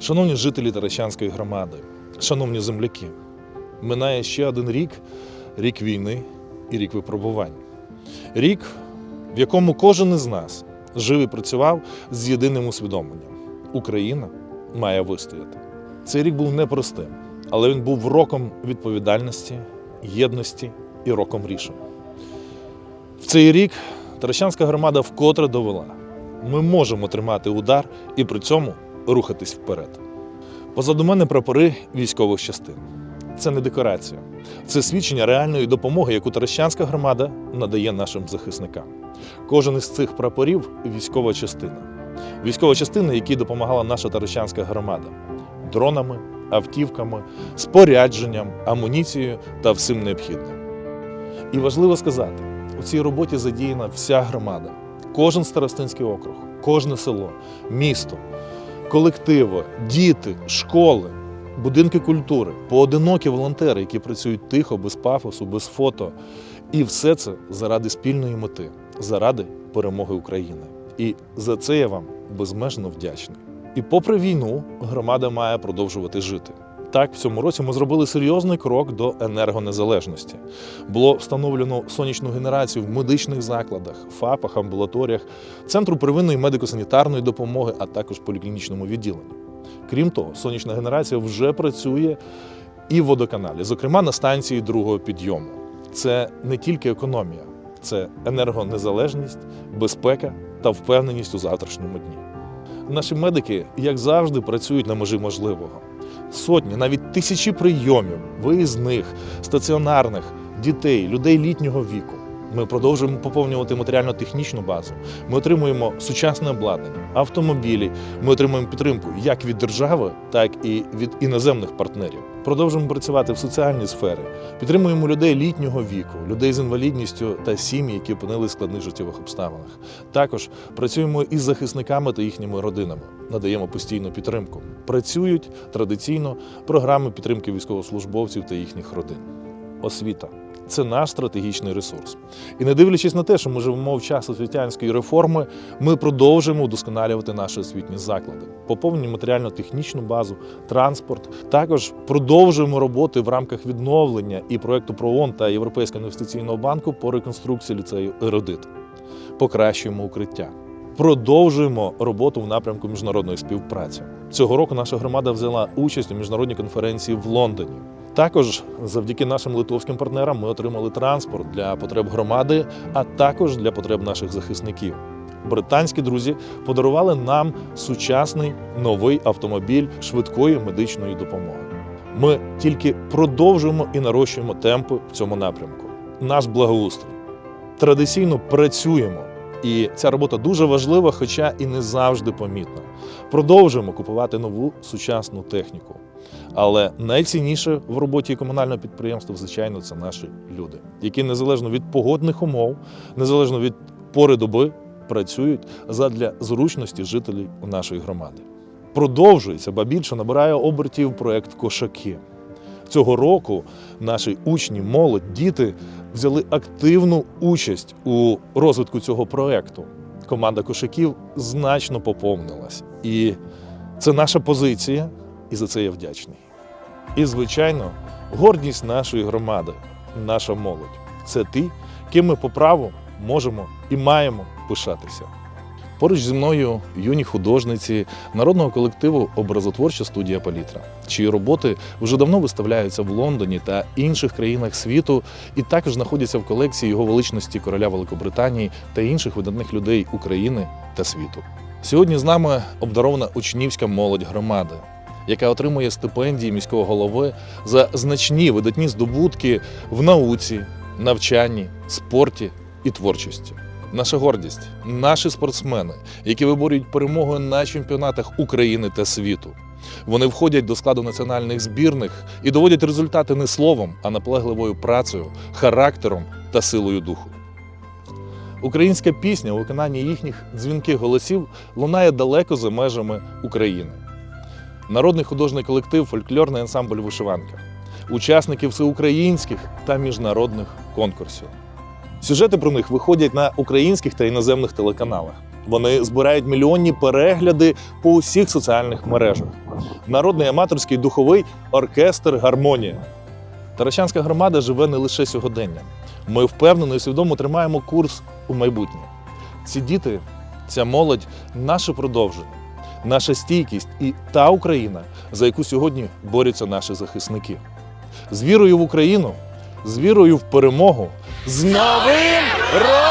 Шановні жителі Таращанської громади, шановні земляки, минає ще один рік рік війни і рік випробувань. Рік, в якому кожен із нас жив і працював з єдиним усвідомленням: Україна має вистояти. Цей рік був непростим, але він був роком відповідальності, єдності і роком рішень. В цей рік Таращанська громада вкотре довела: ми можемо тримати удар і при цьому рухатись вперед. Позаду мене прапори військових частин. Це не декорація, це свідчення реальної допомоги, яку Таращанська громада надає нашим захисникам. Кожен із цих прапорів військова частина. Військова частина, якій допомагала наша Таращанська громада дронами, автівками, спорядженням, амуніцією та всім необхідним. І важливо сказати, у цій роботі задіяна вся громада, кожен старостинський округ, кожне село, місто, колективи, діти, школи, будинки культури, поодинокі волонтери, які працюють тихо, без пафосу, без фото. І все це заради спільної мети, заради перемоги України. І за це я вам безмежно вдячний. І попри війну, громада має продовжувати жити. Так, в цьому році ми зробили серйозний крок до енергонезалежності. Було встановлено сонячну генерацію в медичних закладах, ФАПах, амбулаторіях, центру первинної медико-санітарної допомоги, а також поліклінічному відділенні. Крім того, сонячна генерація вже працює і в водоканалі, зокрема на станції другого підйому. Це не тільки економія, це енергонезалежність, безпека та впевненість у завтрашньому дні. Наші медики, як завжди, працюють на межі можливого. Сотні, навіть тисячі прийомів, виїзних, стаціонарних, дітей, людей літнього віку. Ми продовжуємо поповнювати матеріально-технічну базу. Ми отримуємо сучасне обладнання, автомобілі. Ми отримуємо підтримку як від держави, так і від іноземних партнерів. Продовжуємо працювати в соціальній сфері. Підтримуємо людей літнього віку, людей з інвалідністю та сім'ї, які опинилися в складних життєвих обставинах. Також працюємо із захисниками та їхніми родинами, надаємо постійну підтримку. Працюють традиційно програми підтримки військовослужбовців та їхніх родин. Освіта це наш стратегічний ресурс. І не дивлячись на те, що ми живемо в час освітянської реформи, ми продовжуємо удосконалювати наші освітні заклади, поповнюємо матеріально-технічну базу, транспорт. Також продовжуємо роботи в рамках відновлення і проекту ПРООН та Європейського інвестиційного банку по реконструкції ліцею Еродит. Покращуємо укриття. Продовжуємо роботу в напрямку міжнародної співпраці. Цього року наша громада взяла участь у міжнародній конференції в Лондоні. Також завдяки нашим литовським партнерам ми отримали транспорт для потреб громади, а також для потреб наших захисників. Британські друзі подарували нам сучасний новий автомобіль швидкої медичної допомоги. Ми тільки продовжуємо і нарощуємо темпи в цьому напрямку. Наш благоустрій традиційно працюємо. І ця робота дуже важлива, хоча і не завжди помітна. Продовжуємо купувати нову сучасну техніку. Але найцінніше в роботі комунального підприємства, звичайно, це наші люди, які незалежно від погодних умов, незалежно від пори доби, працюють задля зручності жителів нашої громади. Продовжується, ба більше набирає обертів проект Кошаки. Цього року наші учні, молодь, діти взяли активну участь у розвитку цього проекту. Команда кошаків значно поповнилась. І це наша позиція, і за це я вдячний. І, звичайно, гордість нашої громади, наша молодь це ті, ким ми по праву можемо і маємо пишатися. Поруч зі мною юні художниці народного колективу Образотворча студія Палітра, чиї роботи вже давно виставляються в Лондоні та інших країнах світу, і також знаходяться в колекції його величності короля Великобританії та інших видатних людей України та світу. Сьогодні з нами обдарована учнівська молодь громади, яка отримує стипендії міського голови за значні видатні здобутки в науці, навчанні, спорті і творчості. Наша гордість, наші спортсмени, які виборюють перемоги на чемпіонатах України та світу. Вони входять до складу національних збірних і доводять результати не словом, а наполегливою працею, характером та силою духу. Українська пісня у виконанні їхніх дзвінких голосів лунає далеко за межами України. Народний художній колектив Фольклорний ансамбль Вишиванка, учасники всеукраїнських та міжнародних конкурсів. Сюжети про них виходять на українських та іноземних телеканалах. Вони збирають мільйонні перегляди по усіх соціальних мережах. Народний аматорський духовий оркестр Гармонія. Таращанська громада живе не лише сьогоденням. Ми впевнено і свідомо тримаємо курс у майбутнє. Ці діти, ця молодь наше продовження, наша стійкість і та Україна, за яку сьогодні борються наші захисники. З вірою в Україну, з вірою в перемогу, з новим роком!